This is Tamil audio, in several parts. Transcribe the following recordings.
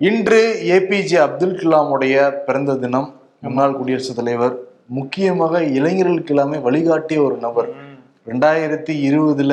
இன்று ஏபிஜே அப்துல் கலாமுடைய பிறந்த தினம் முன்னாள் குடியரசுத் தலைவர் முக்கியமாக இளைஞர்களுக்கு எல்லாமே வழிகாட்டிய ஒரு நபர். ரெண்டாயிரத்தி இருபதுல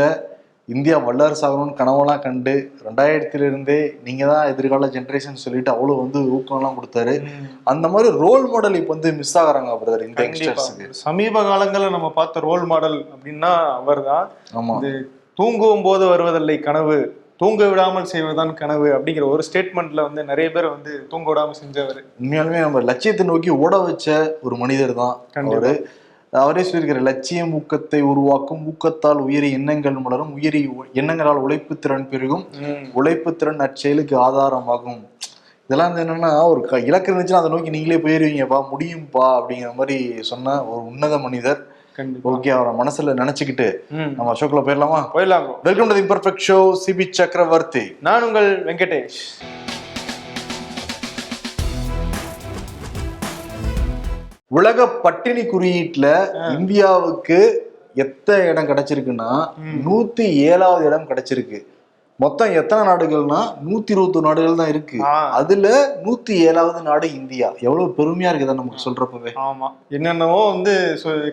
இந்தியா வல்லரசாகணும்னு கனவெல்லாம் கண்டு ரெண்டாயிரத்துல இருந்தே நீங்க தான் எதிர்கால ஜென்ரேஷன் சொல்லிட்டு அவ்வளவு வந்து ஊக்கம்லாம் கொடுத்தாரு. அந்த மாதிரி ரோல் மாடல் இப்போ வந்து மிஸ் ஆகுறாங்க பிரதர் இந்த யங்ஸ்டர்ஸுக்கு சமீப காலங்கள்ல நம்ம பார்த்த ரோல் மாடல் அப்படின்னா அவர்தான். ஆமா. இது தூங்கும் போது வருவதில்லை கனவு. தூங்க விடாமல் செய்வதுதான் கனவு அப்படிங்கிற ஒரு ஸ்டேட்மெண்ட்ல வந்து நிறைய பேர் வந்து தூங்க விடாம செஞ்சவர். உண்மையாலுமே நம்ம லட்சியத்தை நோக்கி ஓட வச்ச ஒரு மனிதர் தான் அவரு. அவரே சொல்லியிருக்கிற லட்சியம் ஊக்கத்தை உருவாக்கும் ஊக்கத்தால் உயரி எண்ணங்கள் மலரும் உயரி எண்ணங்களால் உழைப்பு திறன் பெருகும் உழைப்பு திறன் நற்செயலுக்கு ஆதாரமாகும். இதெல்லாம் வந்து என்னன்னா ஒரு க- இலக்கு இருந்துச்சுன்னா அதை நோக்கி நீங்களே போயிருவீங்கப்பா முடியும்பா அப்படிங்கிற மாதிரி சொன்ன ஒரு உன்னத மனிதர். ஓகே அவரை மனசுல நினைச்சுக்கிட்டு. நம்ம அசோக்ல போயிடலாமா? போயிடலாம். Welcome to the perfect show Sibi Chakravarthy நான் உங்கள் வெங்கடேஷ். உலக பட்டினி குறியீட்டுல இந்தியாவுக்கு எத்தனை இடம் கிடைச்சிருக்குன்னா நூத்தி ஏழாவது இடம் கிடைச்சிருக்கு. மொத்தம் எத்தனை நாடுகள்னா நூத்தி இருபத்தி நாடுகள் தான் இருக்கு. அதுல நூத்தி ஏழாவது நாடு இந்தியா. எவ்வளவு பெருமையா இருக்குதா நமக்கு சொல்றப்பவே. ஆமா. என்னென்னவோ வந்து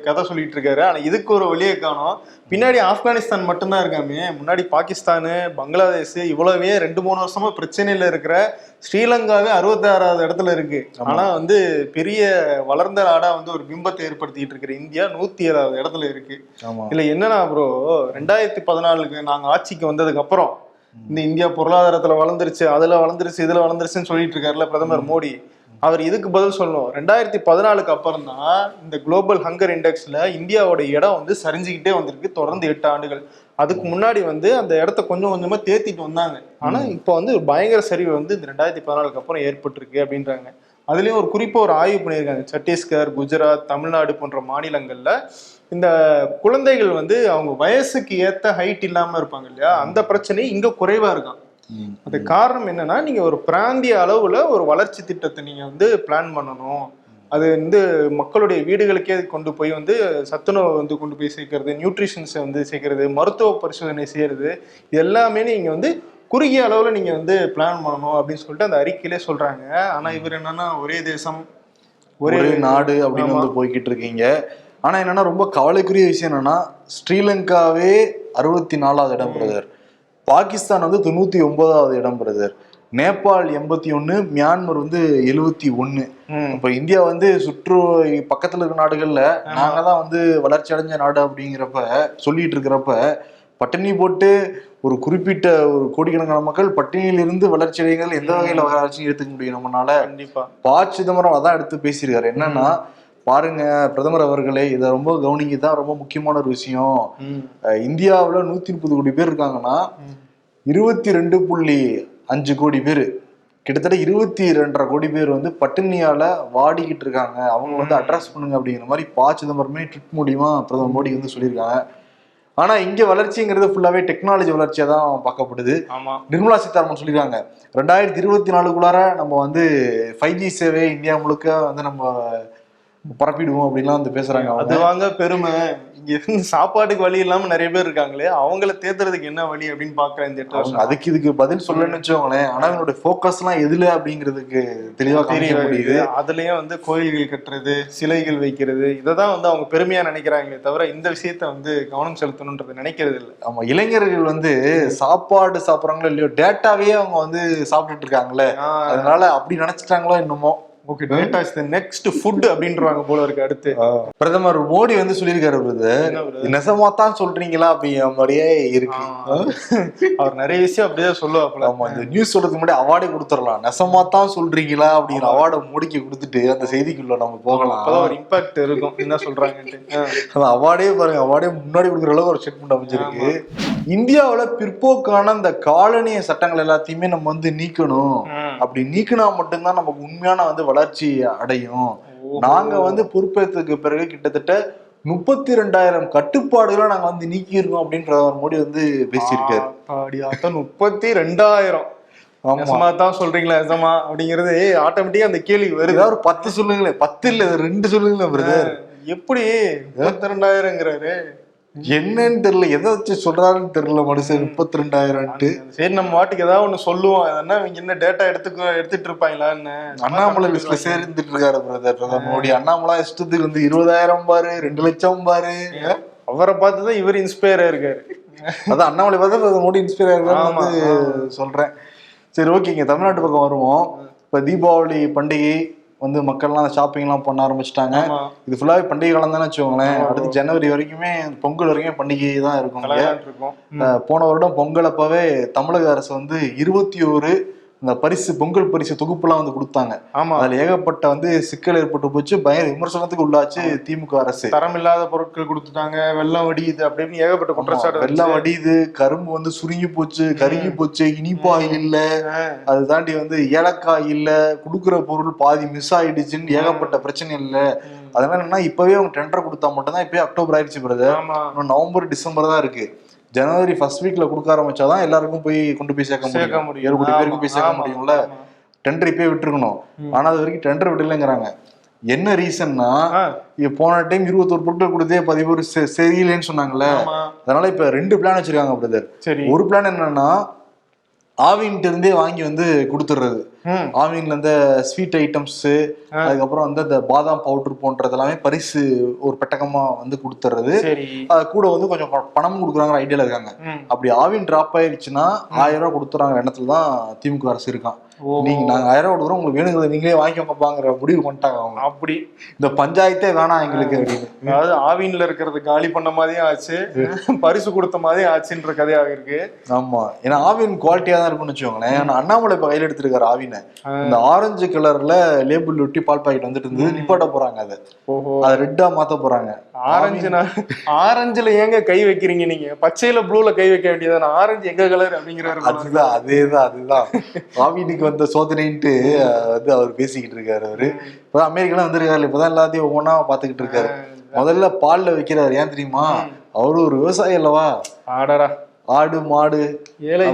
கதை சொல்லிட்டு இருக்காரு. ஆனா இதுக்கு ஒரு வழியை காணோம். பின்னாடி ஆப்கானிஸ்தான் மட்டும்தான் இருக்காமே. முன்னாடி பாகிஸ்தானு பங்களாதேஷ் இவ்வளவே ரெண்டு மூணு வருஷமா பிரச்சனையில இருக்கிற ஸ்ரீலங்காவே அறுபத்தி ஆறாவது இடத்துல இருக்கு. ஆனா வந்து பெரிய வளர்ந்த நாடா வந்து ஒரு பிம்பத்தை ஏற்படுத்திட்டு இருக்கிற இந்தியா நூத்தி ஏழாவது இடத்துல இருக்கு. இதுல என்னன்னா ப்ரோ ரெண்டாயிரத்தி பதினாலுக்கு நாங்க ஆட்சிக்கு வந்ததுக்கு அப்புறம் இந்த இந்தியா பொருளாதாரத்துல வளர்ந்துருச்சு அதுல வளர்ந்துருச்சு இதுல வளர்ந்துருச்சுன்னு சொல்லிட்டு இருக்காருல்ல பிரதமர் மோடி. அவர் இதுக்கு பதில் சொல்லணும். ரெண்டாயிரத்தி பதினாலுக்கு அப்புறம் தான் இந்த குளோபல் ஹங்கர் இண்டெக்ஸ்ல இந்தியாவோட இடம் வந்து சரிஞ்சுக்கிட்டே வந்திருக்கு தொடர்ந்து எட்டு ஆண்டுகள். அதுக்கு முன்னாடி வந்து அந்த இடத்த கொஞ்சம் கொஞ்சமா தேத்திட்டு வந்தாங்க. ஆனா இப்போ வந்து பயங்கர சரிவு வந்து இந்த ரெண்டாயிரத்தி பதினாலுக்கு அப்புறம் ஏற்பட்டிருக்கு அப்படின்றாங்க. அதுலயும் ஒரு குறிப்பா ஒரு ஆய்வு பண்ணியிருக்காங்க. சத்தீஸ்கர் குஜராத் தமிழ்நாடு போன்ற மாநிலங்கள்ல இந்த குழந்தைகள் வந்து அவங்க வயசுக்கு ஏத்த ஹைட் இல்லாம இருப்பாங்க இல்லையா? அந்த பிரச்சனை இங்க குறைவா இருக்கான். அது காரணம் என்னன்னா நீங்க ஒரு பிராந்திய அளவுல ஒரு வளர்ச்சி திட்டத்தை நீங்க வந்து பிளான் பண்ணணும். அது வந்து மக்களுடைய வீடுகளுக்கே கொண்டு போய் வந்து சத்துணவு வந்து கொண்டு போய் சேர்க்கறது நியூட்ரிஷன்ஸை வந்து சேர்க்கறது மருத்துவ பரிசோதனை செய்யறது இது எல்லாமே நீங்க வந்து குறுகிய அளவுல நீங்க வந்து பிளான் பண்ணணும் அப்படின்னு சொல்லிட்டு அந்த அறிக்கையிலே சொல்றாங்க. ஆனா இவர் என்னன்னா ஒரே தேசம் ஒரே நாடு அப்படின்னு வந்து போய்கிட்டு இருக்கீங்க. ஆனா என்னன்னா ரொம்ப கவலைக்குரிய விஷயம் என்னன்னா ஸ்ரீலங்காவே அறுபத்தி நாலாவது இடம் பிரதர் பாகிஸ்தான் வந்து தொண்ணூத்தி ஒன்பதாவது இடம் பிரதர் நேபாள் எண்பத்தி ஒண்ணு மியான்மர் வந்து எழுவத்தி ம். இப்ப இந்தியா வந்து சுற்று பக்கத்துல இருக்க நாடுகள்ல நாங்க தான் வந்து வளர்ச்சி அடைஞ்ச நாடு அப்படிங்கிறப்ப சொல்லிட்டு இருக்கிறப்ப பட்டினி போட்டு ஒரு குறிப்பிட்ட ஒரு கோடிக்கணக்கான மக்கள் பட்டினியிலிருந்து வளர்ச்சி அடைகிறது எந்த வகையில வளர்ச்சி எடுத்துக்க முடியும் நம்மனால? கண்டிப்பா. ப சிதம்பரம் அதான் எடுத்து பேசியிருக்காரு. என்னன்னா பாருங்க பிரதமர் அவர்களே இதை ரொம்ப கவனிங்க தான் ரொம்ப முக்கியமான ஒரு விஷயம். இந்தியாவுல நூத்தி முப்பது கோடி பேர் இருக்காங்கன்னா இருபத்தி ரெண்டு புள்ளி அஞ்சு கோடி பேர் கிட்டத்தட்ட இருபத்தி ரெண்டரை கோடி பேர் வந்து பட்டினியால வாடிக்கிட்டு இருக்காங்க. அவங்க வந்து அட்ரஸ் பண்ணுங்க அப்படிங்கிற மாதிரி பா சிதம்பரமே ட்ரிப் மூலியமா பிரதமர் மோடி வந்து சொல்லியிருக்காங்க. ஆனா இங்க வளர்ச்சிங்கிறது ஃபுல்லாவே டெக்னாலஜி வளர்ச்சியா தான் பார்க்கப்படுது. ஆமா. நிர்மலா சீதாராமன் சொல்லியிருக்காங்க ரெண்டாயிரத்தி இருபத்தி நாலுக்குள்ளார நம்ம வந்து ஃபைவ் ஜி சேவை இந்தியா முழுக்க வந்து நம்ம பரப்பிடுவோம் அப்படின்லாம் வந்து பேசுறாங்க அது வாங்க பெருமை. இருந்து சாப்பாட்டுக்கு வழி இல்லாம நிறைய பேர் இருக்காங்களே அவங்கள தேத்துறதுக்கு என்ன வழி அப்படின்னு பாக்குறேன் இந்த எட்டு வருஷம். அதுக்கு இதுக்கு பதில் சொல்லணும்னு வச்சுக்கோங்களேன். ஆனா அவங்களோட ஃபோக்கஸ் எல்லாம் எதுல அப்படிங்கிறதுக்கு தெளிவா தெரிய முடியுது? அதுலயும் வந்து கோயில்கள் கட்டுறது சிலைகள் வைக்கிறது இததான் வந்து அவங்க பெருமையா நினைக்கிறாங்களே தவிர இந்த விஷயத்த வந்து கவனம் செலுத்தணும்ன்றது நினைக்கிறது இல்ல. ஆமா இளைஞர்கள் வந்து சாப்பாடு சாப்பிடுறாங்களோ இல்லையோ டேட்டாவே அவங்க வந்து சாப்பிட்டுட்டு இருக்காங்களே. அதனால அப்படி நினைச்சிட்டாங்களோ என்னமோ. Okay data is the next food அப்படின்றாங்க போல இருக்கு அடுத்து. பிரதமர் மோடி வந்து சொல்லியிருக்காரு பிரதர்? நெசமா தான் சொல்றீங்களா அப்படிங்கிற மாதிரியே இருக்கு. அவர் நிறைய விஷயம் அப்படியே சொல்லுவாப்புல. ஆமா இந்த நியூஸ் சொல்றதுக்கு முன்னாடி அவார்டே கொடுத்துடலாம். நெசமா தான் சொல்றீங்களா அப்படிங்கிற அவார்டை மோடிக்கு கொடுத்துட்டு அந்த செய்திக்குள்ள நம்ம போகலாம். அப்பதான் ஒரு இம்பாக்ட் இருக்கும். என்ன சொல்றாங்கன்ட்டு. அந்த அவார்டே பாருங்க அவார்டே முன்னாடி கொடுக்குற அளவுக்கு ஒரு ஸ்டேட்மெண்ட் அமைஞ்சிருக்கு. இந்தியாவுல பிற்போக்கான இந்த காலனிய சட்டங்கள் எல்லாத்தையுமே நம்ம வந்து நீக்கணும். அப்படி நீக்கினா மட்டும்தான் நமக்கு உண்மையான வந்து வளர்ச்சி அடையும். நாங்க வந்து பொறுப்பேற்றதுக்கு பிறகு கிட்டத்தட்ட முப்பத்தி ரெண்டாயிரம் கட்டுப்பாடுகளை நாங்க வந்து நீக்கியிருக்கோம் அப்படின்னு பிரதமர் மோடி வந்து பேசியிருக்காரு. முப்பத்தி ரெண்டாயிரம் ஆமா. தான் சொல்றீங்களா நெசமா அப்படிங்கிறது ஆட்டோமேட்டிக்கா அந்த கேள்வி வருது. ஒரு பத்து சொல்லுங்களேன். பத்து இல்ல ரெண்டு சொல்லுங்களேன் பிரதர் எப்படி? முப்பத்தி ரெண்டாயிரங்கிறாரு என்னன்னு தெரியல. எதை வச்சு சொல்றாருன்னு தெரியல மனுஷன். முப்பத்தி ரெண்டாயிரம்ட்டு சரி நம்ம வாட்டுக்கு ஏதாவது ஒண்ணு சொல்லுவோம். என்ன இவங்க என்ன டேட்டா எடுத்துக்க எடுத்துட்டு இருப்பாங்களான்னு. அண்ணாமலை லிஸ்ட்ல சேர்ந்துட்டு இருக்காரு பிரதர் பிரதமர் மோடி. அண்ணாமலை இஷ்டத்துக்கு வந்து இருபதாயிரம் பாரு ரெண்டு லட்சம் பாரு. அவரை பார்த்து தான் இவர் இன்ஸ்பயர் இருக்காரு. அதான் அண்ணாமலை பார்த்தா மோடி இன்ஸ்பயர் ஆயிருக்காரு சொல்றேன். சரி ஓகேங்க தமிழ்நாட்டு பக்கம் வருவோம். இப்ப தீபாவளி பண்டிகை வந்து மக்கள்லாம் ஷாப்பிங் எல்லாம் பண்ண ஆரம்பிச்சிட்டாங்க. இது ஃபுல்லாவே பண்டிகை காலம் தானே வச்சுக்கோங்களேன். அடுத்து ஜனவரி வரைக்குமே பொங்கல் வரைக்கும் பண்டிகை தான் இருக்கும் போன வருடம் பொங்கல் அப்பவே தமிழக அரசு வந்து இருபத்தி ஒரு இந்த பரிசு பொங்கல் பரிசு தொகுப்புலாம் வந்து கொடுத்தாங்க. ஆமா. அதுல ஏகப்பட்ட வந்து சிக்கல் ஏற்பட்டு போச்சு. பயங்கர விமர்சனத்துக்கு உள்ளாச்சு திமுக அரசு. தரம் இல்லாத பொருட்கள் கொடுத்துட்டாங்க. வெள்ளம் வடியுது அப்படி இப்படின்னு ஏகப்பட்ட குற்றச்சாட்டு வெள்ளம் வடியுது கரும்பு வந்து சுருங்கி போச்சு கருகி போச்சு இனிப்பாய் இல்ல. அது தாண்டி வந்து ஏலக்காய் இல்ல குடுக்குற பொருள் பாதி மிஸ் ஆயிடுச்சுன்னு ஏகப்பட்ட பிரச்சனை இல்ல. அதனால என்னன்னா இப்பவே அவங்க டெண்டர் கொடுத்தா மட்டும்தான் இப்பயே அக்டோபர் ஆயிடுச்சு பிரதர் நவம்பர் டிசம்பர் தான் இருக்கு. ஜனவரி ஃபர்ஸ்ட் வீக்ல கொடுக்க ஆரம்பிச்சாதான் எல்லாருக்கும் போய் கொண்டு போய் சேர்க்க முடியும். ஏழு கோடி பேருக்கு போய் சேர்க்க முடியும்ல. டெண்டர் இப்பயே விட்டுருக்கணும். ஆனா அது வரைக்கும் டெண்டர் விடலைங்கிறாங்க. என்ன ரீசன்னா போன டைம் இருபத்தொரு பொருட்கள் கொடுத்தே பதிவு சரியில்லைன்னு சொன்னாங்கல்ல. அதனால இப்ப ரெண்டு பிளான் வச்சிருக்காங்க பிரதர் ஒரு பிளான் என்னன்னா ஆவின்ட்டு இருந்தே வாங்கி வந்து கொடுத்துடுறது. ஆவின்ல இந்த ஸ்வீட் ஐட்டம்ஸ். அதுக்கப்புறம் வந்து அந்த பாதாம் பவுடர் போன்றது எல்லாமே பரிசு ஒரு பெட்டகமா வந்து கொடுத்துறது கூட வந்து கொஞ்சம் பணம் கொடுக்குறாங்கிற ஐடியால இருக்காங்க. அப்படி ஆவின் டிராப் ஆயிருச்சுன்னா ஆயிரம் ரூபாய் கொடுத்துறாங்க எண்ணத்துல தான் திமுக அரசு இருக்கான். நீங்க நாங்க ஆயிரம் கொடுக்குறோம் உங்களுக்கு வேணுங்கிறத நீங்களே வாங்கிக்கோங்கப்பாங்கிற முடிவு பண்ணிட்டாங்க அவங்க. அப்படி. இந்த பஞ்சாயத்தே வேணாம் எங்களுக்கு அதாவது ஆவின்ல இருக்கிறது காலி பண்ண மாதிரியும் ஆச்சு பரிசு கொடுத்த மாதிரியும் ஆச்சுன்ற கதையாக இருக்கு. ஆமா. ஏன்னா ஆவின் குவாலிட்டியா தான் இருக்கும்னு வச்சுக்கோங்களேன். ஆனா அண்ணாமலை இப்ப கையில எடுத்திருக்காரு ஆவினை. இந்த ஆரஞ்சு கலர்ல லேபிள் ஒட்டி பால் பாக்கெட் வந்துட்டு இருந்தது. நிப்பாட்ட போறாங்க அதை. அதை ரெட்டா மாத்த போறாங்க. ஆரஞ்சுனா ஆரஞ்சுல ஏங்க கை வைக்கிறீங்க நீங்க? பச்சையில ப்ளூல கை வைக்க வேண்டியதானே ஆரஞ்சு எங்க கலர் அப்படிங்கிறாரு. அதுதான் அதேதான் அதுதான். ஆவினுக்கு வந்த சோதனைன்ட்டு வந்து அவர் பேசிக்கிட்டு இருக்காரு அவரு. இப்பதான் அமெரிக்கால வந்திருக்காரு இப்பதான் எல்லாத்தையும் ஒவ்வொன்றா பாத்துக்கிட்டு இருக்காரு. முதல்ல பால்ல வைக்கிறாரு ஏன் தெரியுமா? அவரு ஒரு விவசாயி அல்லவா? ஆடரா ஆடு மாடு ஏழை.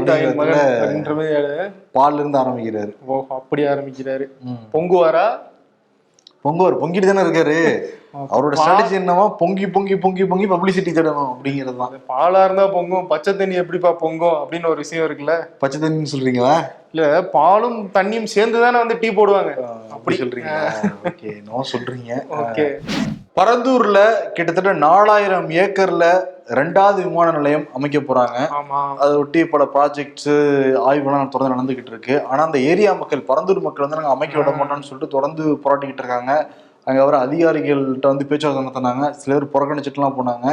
பால்ல இருந்து ஆரம்பிக்கிறாரு. ஓ அப்படி ஆரம்பிக்கிறாரு. பொங்குவாரா? பொங்குவார் பொங்கிட்டு தானே இருக்காரு. அவரோட ஸ்ட்ராட்டஜி என்னவா? பொங்கி பொங்கி பொங்கி பொங்கி பப்ளிசிட்டி தேடணும் அப்படிங்கிறது தான். பாலா இருந்தா பொங்கும் பச்சை தண்ணி எப்படிப்பா பொங்கும் அப்படின்னு ஒரு விஷயம் இருக்குல்ல? பச்சை தண்ணின்னு சொல்றீங்களா? இல்ல பாலும் தண்ணியும் சேர்ந்து தானே வந்து டீ போடுவாங்க. அப்படி சொல்றீங்களா? ஓகே நோ சொல்றீங்க. ஓகே. பரந்தூர்ல கிட்டத்தட்ட நாலாயிரம் ஏக்கர்ல ரெண்டாவது விமான நிலையம் அமைக்க போறாங்க. அதை ஒட்டி பல ப்ராஜெக்ட்ஸ் ஆய்வுலாம் தொடர்ந்து நடந்துகிட்டு இருக்கு. ஆனா அந்த ஏரியா மக்கள் பரந்தூர் மக்கள் வந்து நாங்க அமைக்க விட மாட்டோம்னு சொல்லிட்டு தொடர்ந்து போராட்டிக்கிட்டு இருக்காங்க. அங்க வர அதிகாரிகள்கிட்ட வந்து பேச்சுவார்த்தை நடத்தினாங்க. சில பேர் புறக்கணிச்சுட்டுலாம் போனாங்க.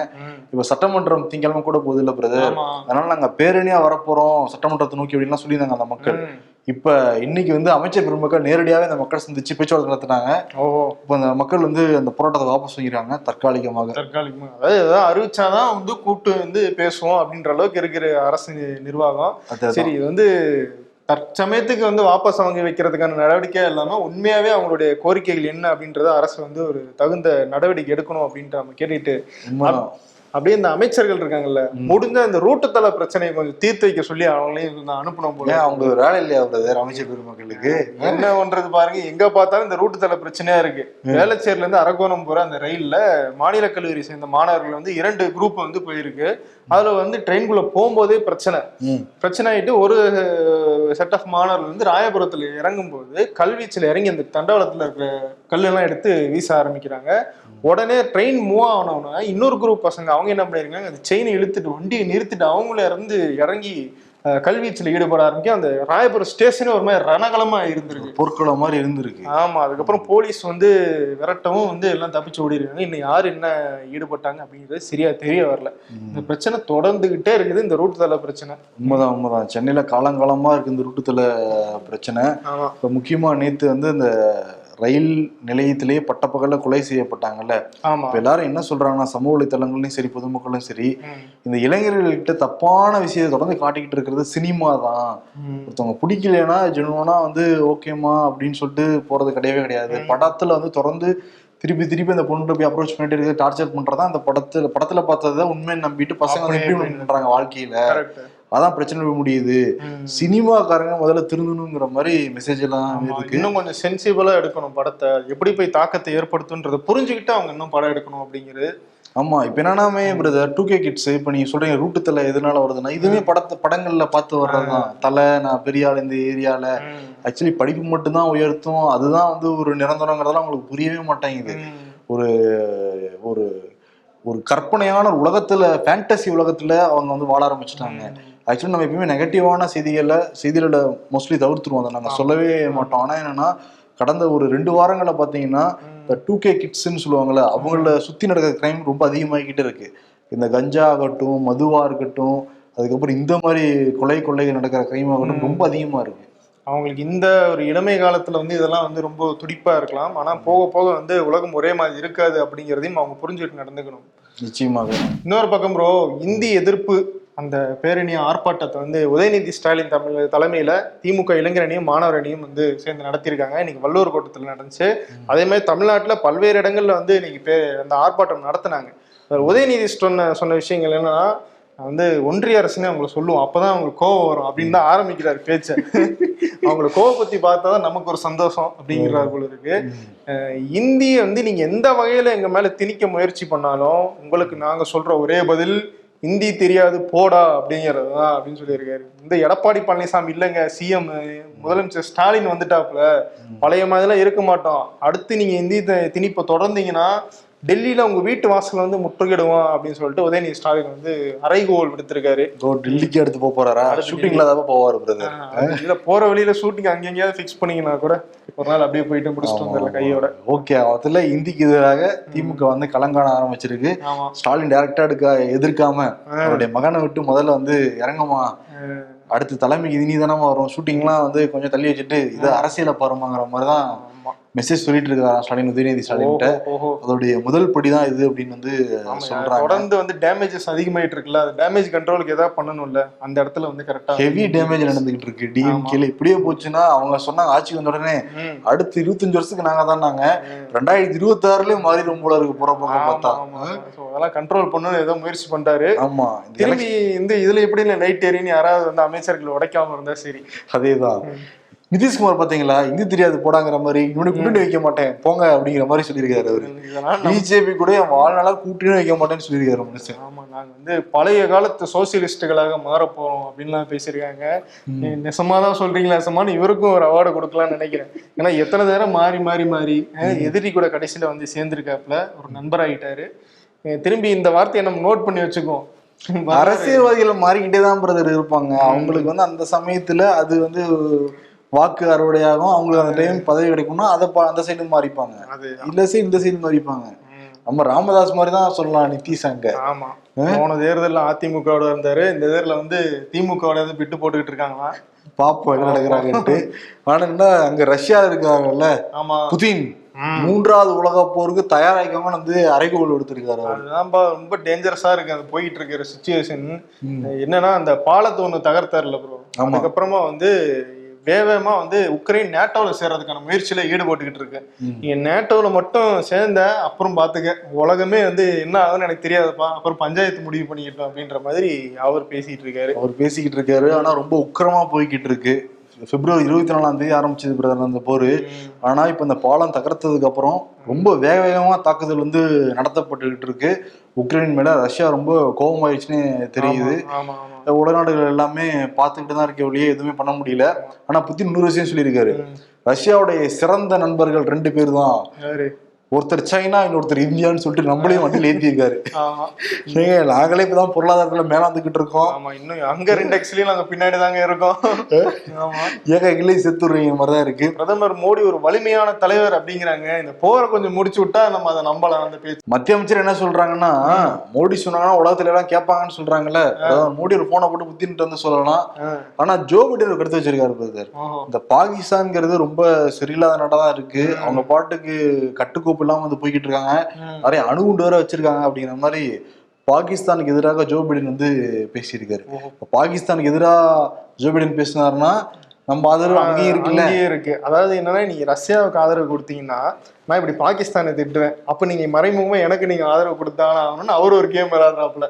இப்ப சட்டமன்றம் திங்கக்கிழமை கூட போகுது இல்ல பிரதர் அதனால நாங்க பேரணியா வரப்போறோம். சட்டமன்றத்தை நோக்கி அப்படின்லாம் சொல்லியிருந்தாங்க அந்த மக்கள். இப்ப இன்னைக்கு வந்து அமைச்சர் பெருமக்கள் நேரடியாவே அந்த மக்கள் சந்திச்சு பேச்சுவார்த்தை நடத்தினாங்க. ஓஹோ. இப்ப அந்த மக்கள் வந்து அந்த போராட்டத்தை வாபஸ் வாங்கிடுறாங்க தற்காலிகமாக. தற்காலிகமா அதாவது ஏதாவது அறிவிச்சாதான் வந்து கூப்பிட்டு வந்து பேசுவோம் அப்படின்ற அளவுக்கு இருக்கிற அரசு நிர்வாகம். சரி இது வந்து தற்சமயத்துக்கு வந்து வாபஸ் வாங்கி வைக்கிறதுக்கான நடவடிக்கையா இல்லாம உண்மையாவே அவங்களுடைய கோரிக்கைகள் என்ன அப்படின்றத அரசு வந்து ஒரு தகுந்த நடவடிக்கை எடுக்கணும் அப்படின்ட்டு நம்ம கேட்டுட்டு அப்படியே இந்த அமைச்சர்கள் இருக்காங்கல்ல முடிஞ்ச இந்த ரூட்டு தள பிரச்சனையை கொஞ்சம் தீர்த்து வைக்க சொல்லி அவங்களையும் அனுப்பணும் போல அவங்க ஒரு வேலை இல்லையா பிரதர் அமைச்சர் பெருமக்களுக்கு? என்ன பண்றது பாருங்க எங்க பார்த்தாலும் இந்த ரூட்டு தள பிரச்சனையா இருக்கு. வேளச்சேரில இருந்து அரக்கோணம் போற அந்த ரயில்ல மாநில கல்லூரி சேர்ந்த மாணவர்கள் வந்து இரண்டு குரூப் வந்து போயிருக்கு. அதுல வந்து ட்ரெயின்குள்ள போகும்போதே பிரச்சனை. பிரச்சனை ஆயிட்டு ஒரு செட் ஆஃப் மாணவர்கள் வந்து ராயபுரத்துல இறங்கும் போது கல்வீச்சில் இறங்கி அந்த தண்டவாளத்துல இருக்கிற கல்லெல்லாம் எடுத்து வீச ஆரம்பிக்கிறாங்க. உடனே ட்ரெயின் மூவ் ஆனவன இன்னொரு குரூப் பசங்க அவங்க என்ன பண்ணிருக்காங்க அந்த செயினை இழுத்துட்டு வண்டியை நிறுத்திட்டு அவங்கள இருந்து இறங்கி கல்வீச்சில் ஈடுபட ஆரம்பிக்க அந்த ராயபுரம் ஸ்டேஷனே ஒரு மாதிரி ரணகலமா இருந்திருக்கு. பொற்குளம் மாதிரி இருந்திருக்கு. ஆமா அதுக்கப்புறம் போலீஸ் வந்து விரட்டவும் வந்து எல்லாம் தப்பிச்சு ஓடிருக்காங்க இன்னும் யார் என்ன ஈடுபட்டாங்க அப்படிங்கிறது சரியா தெரிய வரல. இந்த பிரச்சனை தொடர்ந்துகிட்டே இருக்குது. இந்த ரூட் தள பிரச்சனை. உண்மைதான் உண்மைதான். சென்னையில காலங்காலமா இருக்கு இந்த ரூட்டுத்துல பிரச்சனை. ஆமா. இப்ப முக்கியமா நேத்து வந்து இந்த ரயில் நிலையத்திலேயே பட்டப்பகல்ல கொலை செய்யப்பட்டாங்கல்ல இப்ப எல்லாரும் என்ன சொல்றாங்கன்னா சமூக வலைத்தளங்களையும் சரி பொதுமக்களும் சரி. இந்த இளைஞர்கள்கிட்ட தப்பான விஷயத்தை தொடர்ந்து காட்டிக்கிட்டு இருக்கிறது சினிமா தான். ஒருத்தவங்க பிடிக்கலனா ஜெனுவனா வந்து ஓகேமா அப்படின்னு சொல்லிட்டு போறது கிடையவே கிடையாது படத்துல வந்து தொடர்ந்து திருப்பி திருப்பி அந்த பொண்ணு போய் அப்ரோச் பண்ணிட்டு இருக்கு டார்ச்சர் பண்றதா அந்த படத்துல படத்துல பார்த்ததை உண்மையை நம்பிட்டு பசங்க பண்றாங்க வாழ்க்கையில. அதான் பிரச்சனை முடியுது. சினிமாக்காரங்க முதல்ல திருந்தணுங்கிற மாதிரி மெசேஜ் எல்லாம் இருக்கு. இன்னும் கொஞ்சம் சென்சிபிளா எடுக்கணும் படத்தை. எப்படி போய் தாக்கத்தை ஏற்படுத்துன்றதை புரிஞ்சுக்கிட்டு அவங்க இன்னும் படம் எடுக்கணும் அப்படிங்கிறது. ஆமா இப்ப என்னன்னாமே பிரதர் டூ கே கிட்ஸ் இப்ப நீங்க சொல்றீங்க ரூட்டு தலை எதனால வருதுன்னா இதுவுமே படத்தை படங்கள்ல பார்த்து வர்றதுதான் தலை நான் பெரிய ஆள் இந்த ஏரியால. ஆக்சுவலி படிப்பு மட்டும்தான் உயர்த்தும். அதுதான் வந்து ஒரு நிரந்தரங்கிறதெல்லாம் உங்களுக்கு புரியவே மாட்டேங்குது. ஒரு ஒரு ஒரு கற்பனையான உலகத்துல ஃபேண்டசி உலகத்துல அவங்க வந்து வாழ ஆரம்பிச்சிட்டாங்க. ஆக்சுவலி நம்ம எப்பயுமே நெகட்டிவான செய்திகளை செய்திகளை மோஸ்ட்லி தவிர்த்துருவோம். அதை நாங்க சொல்லவே மாட்டோம். ஆனா என்னன்னா கடந்த ஒரு ரெண்டு வாரங்களை பார்த்தீங்கன்னா இந்த டூ கே கிட்ஸ்ன்னு சொல்லுவாங்கல்ல அவங்கள சுத்தி நடக்கிற கிரைம் ரொம்ப அதிகமாகிக்கிட்டே இருக்கு. இந்த கஞ்சா ஆகட்டும் மதுவா இருக்கட்டும் அதுக்கப்புறம் இந்த மாதிரி கொலை கொள்ளைகள் நடக்கிற கிரைம் ஆகட்டும் ரொம்ப அதிகமா இருக்கு. அவங்களுக்கு இந்த ஒரு இளமை காலத்துல வந்து இதெல்லாம் வந்து ரொம்ப துடிப்பா இருக்கலாம். ஆனா போக போக வந்து உலகம் ஒரே மாதிரி இருக்காது அப்படிங்கிறதையும் அவங்க புரிஞ்சுட்டு நடந்துக்கணும். நிச்சயமாக. இன்னொரு பக்கம் ப்ரோ இந்தி எதிர்ப்பு அந்த பேரணி ஆர்ப்பாட்டத்தை வந்து உதயநிதி ஸ்டாலின் தமிழ் தலைமையில திமுக இளைஞரணியும் மாணவர் அணியும் வந்து சேர்ந்து நடத்தியிருக்காங்க. இன்னைக்கு வள்ளூர் கோட்டத்தில் நடந்துச்சு. அதே மாதிரி தமிழ்நாட்டுல பல்வேறு இடங்கள்ல வந்து இன்னைக்கு பே அந்த ஆர்ப்பாட்டம் நடத்தினாங்க. உதயநிதி சொன்ன சொன்ன விஷயங்கள் என்னன்னா வந்து ஒன்றிய அரசுன்னு அவங்களை சொல்லுவோம். அப்பதான் அவங்களுக்கு கோவம் வரும். அப்படின்னு தான் ஆரம்பிக்கிறார் பேச்ச. அவங்கள கோவப்பத்தி பார்த்தா தான் நமக்கு ஒரு சந்தோஷம் அப்படிங்கிறார் போல இருக்கு. இந்திய வந்து நீங்க எந்த வகையில எங்க மேல திணிக்க முயற்சி பண்ணாலும் உங்களுக்கு நாங்க சொல்ற ஒரே பதில் இந்தி தெரியாது போடா அப்படிங்கிறது தான் அப்படின்னு சொல்லியிருக்காரு. இந்த எடப்பாடி பழனிசாமி இல்லைங்க சிஎம் முதலமைச்சர் ஸ்டாலின் வந்துட்டாப்புல. பழைய மாதிரிலாம் இருக்க மாட்டோம். அடுத்து நீங்க ஹிந்தி திணிப்பை தொடர்ந்தீங்கன்னா டெல்லியில உங்க வீட்டு வாசல்ல வந்து முற்றுகிடுவோம் அப்படின்னு சொல்லிட்டு உதயநிதி ஸ்டாலின் வந்து அறைகோல் விடுத்திருக்காரு. இதோ டெல்லிக்கு எடுத்து போக போறாரா? ஷூட்டிங்ல தான் போவாரு பிரதர். இல்ல போற வழியில ஷூட்டிங் அங்கெங்கயாவது ஃபிக்ஸ் பண்ணீங்கன்னா கூட ஒரு நாள் அப்படியே போயிட்டு முடிச்சுட்டு வந்துடல கையோட. ஓகே அதுல இந்திக்கு எதிராக திமுக வந்து கலங்காண ஆரம்பிச்சிருக்கு. ஸ்டாலின் டைரக்டா எடுக்க எதிர்க்காம அவருடைய மகனை விட்டு முதல்ல வந்து இறங்குமா அடுத்து தலைமைக்கு இது நீ வரும் ஷூட்டிங்லாம் வந்து கொஞ்சம் தள்ளி வச்சுட்டு இது அரசியல பாருமாங்கிற மாதிரிதான். மெசேஜ் சொல்லிட்டு இருக்காரா ஸ்டாலின் உதயநிதி ஓஹோ அதோடைய முதல் படிதான் இது அப்படின்னு வந்து சொல்றாங்க. தொடர்ந்து வந்து டேமேஜஸ் அதிகமாயிட்டு இருக்குல்ல அது டேமேஜ் கண்ட்ரோலுக்கு ஏதாவது பண்ணணும்ல அந்த இடத்துல வந்து கரெக்டா ஹெவி டேமேஜ் நடந்துகிட்டு இருக்கு. டிஎம்கேல இப்படியே போச்சுன்னா அவங்க சொன்னாங்க ஆட்சிக்கு வந்த உடனே. அடுத்து இருபத்தஞ்சு வருஷத்துக்கு நாங்க தான் நாங்க. ரெண்டாயிரத்தி இருபத்தி ஆறுலயும் மாறிடும் போல இருக்கு போற பக்கம் ஆமா, பார்த்தா. அதெல்லாம் கண்ட்ரோல் பண்ணணும்னு ஏதோ முயற்சி பண்றாரு. ஆமா திரும்பி இந்த இதுல எப்படி லைட் ஏறின்னு யாராவது வந்து அமைச்சர்கள் உடைக்காம இருந்தா சரி. அதேதான். நிதிஷ்குமார் பாத்தீங்களா இந்தி தெரியாது போடாங்கிற மாதிரி. இவனுக்கு கூட்டணி வைக்க மாட்டேன் போங்க அப்படிங்கிற மாதிரி சொல்லியிருக்காரு அவரு. பிஜேபி கூட என் வாழ்நாளா கூட்டணி வைக்க மாட்டேன்னு சொல்லியிருக்காரு மனுஷன். ஆமா நாங்க வந்து பழைய காலத்து சோசியலிஸ்டுகளாக மாற போறோம் அப்படின்லாம் பேசியிருக்காங்க. நெசமா தான் சொல்றீங்களா நெசமான்னு இவருக்கும் ஒரு அவார்டு கொடுக்கலாம்னு நினைக்கிறேன். ஏன்னா எத்தனை நேரம் மாறி மாறி மாறி எதிரி கூட கடைசியில வந்து சேர்ந்திருக்காப்புல ஒரு நண்பராயிட்டாரு அஹ், திரும்பி இந்த வார்த்தையை நம்ம நோட் பண்ணி வச்சுக்குவோம். அரசியல்வாதிகள் மாறிக்கிட்டே தான் பிரதர் இருப்பாங்க. அவங்களுக்கு வந்து அந்த சமயத்துல அது வந்து வாக்கு அறுவடையாகும் அவங்களுக்கு அந்த டைம் பதவி கிடைக்கும்னா அதை பா- அந்த சைடு மாறிப்பாங்க. இந்த சைடு இந்த சைடு மாறிப்பாங்க. நம்ம ராமதாஸ் மாதிரி தான் சொல்லலாம் நிதிஷ் அங்க ஆமா. போன தேர்தல்ல அதிமுகவோட இருந்தாரு. இந்த தேர்தல்ல வந்து திமுகவோட வந்து பிட்டு போட்டுக்கிட்டு இருக்காங்களாம் பாப்போம் என்ன நடக்கிறாங்கன்ட்டு. ஆனா அங்க ரஷ்யா இருக்காங்கல்ல. ஆமா. புதின். மூன்றாவது உலக போருக்கு தயாராகாம வந்து அறைகோல் எடுத்திருக்காரு அதுதான்ப்பா ரொம்ப டேஞ்சரஸா இருக்கு. அது போயிட்டு இருக்கிற சுச்சுவேஷன் என்னன்னா அந்த பாலத்தை ஒண்ணு தகர்த்தாருல ப்ரோ. அதுக்கப்புறமா வந்து வேகமா வந்து உக்ரைன் நேட்டோல சேர்றதுக்கான முயற்சியில ஈடுபட்டுக்கிட்டு இருக்கு. நீங்க நேட்டோல மட்டும் சேர்ந்த அப்புறம் பாத்துக்க. உலகமே வந்து என்ன ஆகும்னு எனக்கு தெரியாதுப்பா. அப்புறம் பஞ்சாயத்து முடிவு பண்ணிக்கிட்டோம் அப்படின்ற மாதிரி அவர் பேசிட்டு இருக்காரு. அவர் பேசிக்கிட்டு இருக்காரு. ஆனா ரொம்ப உக்கிரமா போய்கிட்டு இருக்கு. பிப்ரவரி இருபத்தி நாலாம் தேதி ஆரம்பிச்சது பிரதர் அந்த போர். ஆனா இப்ப இந்த பாலம் தகர்த்ததுக்கு அப்புறம் ரொம்ப வேக வேகமா தாக்குதல் வந்து நடத்தப்பட்டுக்கிட்டு இருக்கு. உக்ரைன் மேல ரஷ்யா ரொம்ப கோபமாயிடுச்சுன்னு தெரியுது. உலகநாடுகள் எல்லாமே பார்த்துக்கிட்டு தான் இருக்க ஒழிய எதுவுமே பண்ண முடியல. ஆனா புத்தின் இன்னொரு விஷயம் சொல்லியிருக்காரு. ரஷ்யாவுடைய சிறந்த நண்பர்கள் ரெண்டு பேர் தான். ஒருத்தர் சைனா இன்னொருத்தர் இந்தியான்னு சொல்லிட்டு நம்மளையும் வண்டியில் ஏற்றிருக்காரு ஏங்க நாங்களே இப்பதான் பொருளாதாரத்துல மேலாந்துக்கிட்டு இருக்கோம். ஆமா இன்னும் அங்க இண்டெக்ஸ்லயும் நாங்க பின்னாடி தாங்க இருக்கோம். ஏக கிளை செத்துடுறீங்க மாதிரிதான் இருக்கு. பிரதமர் மோடி ஒரு வலிமையான தலைவர் அப்படிங்கிறாங்க. இந்த போரை கொஞ்சம் முடிச்சு விட்டா நம்ம அதை நம்பலாம் அந்த பேச்சு. மத்திய அமைச்சர் என்ன சொல்றாங்கன்னா மோடி சொன்னாங்கன்னா உலகத்துல எல்லாம் கேட்பாங்கன்னு சொல்றாங்கல்ல. மோடி ஒரு போனை போட்டு புத்தின்ட்டு வந்து சொல்லலாம். ஆனா ஜோ பிடன் ஒரு கருத்து வச்சிருக்காரு பிரதர். இந்த பாகிஸ்தான்ங்கிறது ரொம்ப சரியில்லாத நாடா தான் இருக்கு. அவங்க பாட்டுக்கு கட்டுக்கோப்பு இல்லாம வந்து போய்கிட்டு இருக்காங்க. நிறைய அணுகுண்டு வேற வச்சிருக்காங்க அப்படிங்கிற மாதிரி பாகிஸ்தானுக்கு எதிராக ஜோ பிடன் வந்து பேசியிருக்காரு. இப்ப பாகிஸ்தானுக்கு எதிராக ஜோ பிடன் பேசினாருன்னா நம்ம ஆதரவு அங்கேயும் இருக்குல்ல இருக்கு அதாவது என்னன்னா நீங்க ரஷ்யாவுக்கு ஆதரவு கொடுத்தீங்கன்னா நான் இப்படி பாகிஸ்தானை திட்டுவேன். அப்ப நீங்க மறைமுகமா எனக்கு நீங்க ஆதரவு கொடுத்தாங்க ஆகணும்னு அவர் ஒரு கேம் விளையாடுறாப்புல.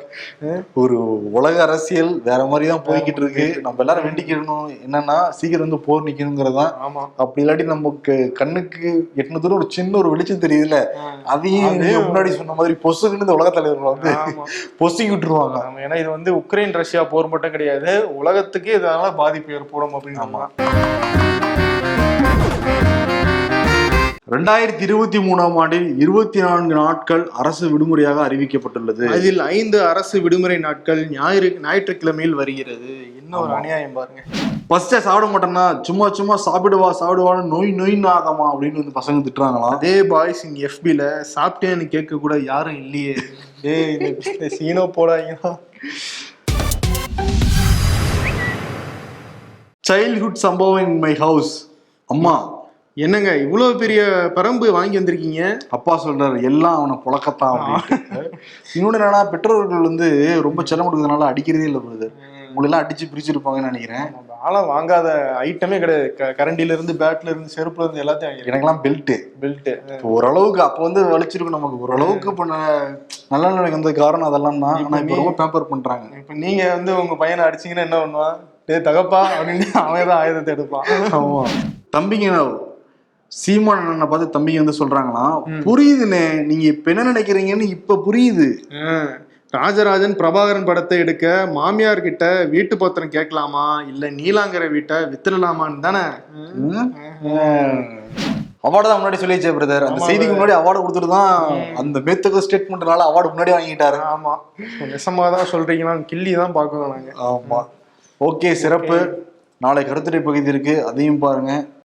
ஒரு உலக அரசியல் வேற மாதிரி தான் போய்கிட்டு இருக்கு. நம்ம எல்லாரும் வேண்டிக்கணும். என்னன்னா சீக்கிரம் வந்து போர் நிக்கணுங்கிறதான் ஆமா. அப்படி இல்லாட்டி நமக்கு கண்ணுக்கு எட்டுன தூரம் ஒரு சின்ன ஒரு வெளிச்சம் தெரியுதுல்ல. அதையும் முன்னாடி சொன்ன மாதிரி பொசுக்குன்னு இந்த உலக தலைவர்கள் வந்து பொசுக்கி விட்டுருவாங்க. ஏன்னா இது வந்து உக்ரைன் ரஷ்யா போர் மட்டும் கிடையாது. உலகத்துக்கே இதனால பாதிப்பு ஏற்படும் அப்படின்னு ரெண்டாயிரத்தி இருபத்தி மூணாம் ஆண்டில் இருபத்தி நான்கு நாட்கள் அரசு விடுமுறையாக அறிவிக்கப்பட்டுள்ளது. அதில் ஐந்து அரசு விடுமுறை நாட்கள் ஞாயிறு ஞாயிற்றுக்கிழமையில் வருகிறது. என்ன ஒரு அநியாயம் பாருங்க. ஃபர்ஸ்டே சாப்பிட மாட்டேன்னா சும்மா சும்மா சாப்பிடுவா சாப்பிடுவான்னு நோய் நோயின்னு ஆகாமா அப்படின்னு வந்து பசங்க திட்டுறாங்களாம் அதே பாய்ஸ் இங்க எஃபில சாப்பிட்டேன்னு கேட்க கூட யாரும் இல்லையே. டேய் இந்த- இந்த சீனோ போடாதீங்களா சைல்ட்ஹுட் சம்பவம் இன் மை ஹவுஸ் அம்மா என்னங்க இவ்வளவு பெரிய பரம்பு வாங்கி வந்திருக்கீங்க? அப்பா சொல்றாரு எல்லாம் அவனை புழக்கத்தான் இன்னொன்னு என்னன்னா பெற்றோர்கள் வந்து ரொம்ப செல்லம் கொடுக்கறதுனால அடிக்கிறதே இல்லை பிரதர் உங்களை எல்லாம் அடிச்சு பிரிச்சிருப்பாங்கன்னு நினைக்கிறேன். நம்ம ஆளா வாங்காத ஐட்டமே கிடையாது. கரண்டில இருந்து பேட்ல இருந்து செருப்புல இருந்து எல்லாத்தையும் எனக்கெல்லாம் பெல்ட்டு பெல்ட் இப்போ ஓரளவுக்கு அப்போ வந்து வலிச்சிருக்கும் நமக்கு. ஓரளவுக்கு இப்போ நல்ல நிலைக்கு வந்த காரணம் அதெல்லாம் தான். ஆனா இப்போ ரொம்ப பேம்பர் பண்றாங்க. இப்ப நீங்க வந்து உங்க பையனை அடிச்சீங்கன்னா என்ன பண்ணுவான்? டேய் தகப்பா அப்படின்னு அவன் தான் ஆயுதத்தை எடுப்பான். ஆமா. தம்பிங்க சீமான் அண்ணனை பார்த்து தம்பிங்க வந்து சொல்றாங்கன்னா புரியுதுண்ணே நீங்க இப்ப என்ன நினைக்கிறீங்கன்னு இப்ப புரியுது. ராஜராஜன் பிரபாகரன் படத்தை எடுக்க மாமியார் கிட்ட வீட்டு பத்திரம் கேட்கலாமா? இல்ல நீலாங்கரை வீட்டை வித்துடலாமான்னு தானே? அவார்டு தான் முன்னாடி சொல்லிச்சே பிரதர் அந்த செய்திக்கு முன்னாடி அவார்டு கொடுத்துட்டு தான் அந்த மேத்தக ஸ்டேட்மெண்ட்னால அவார்டு முன்னாடி வாங்கிட்டாரு. ஆமா. நெசமா தான் சொல்றீங்களா கிள்ளி தான் பார்க்கணும் நாங்க. ஆமா. ஓகே சிறப்பு. நாளை கருத்துரை பகுதி இருக்கு அதையும் பாருங்க.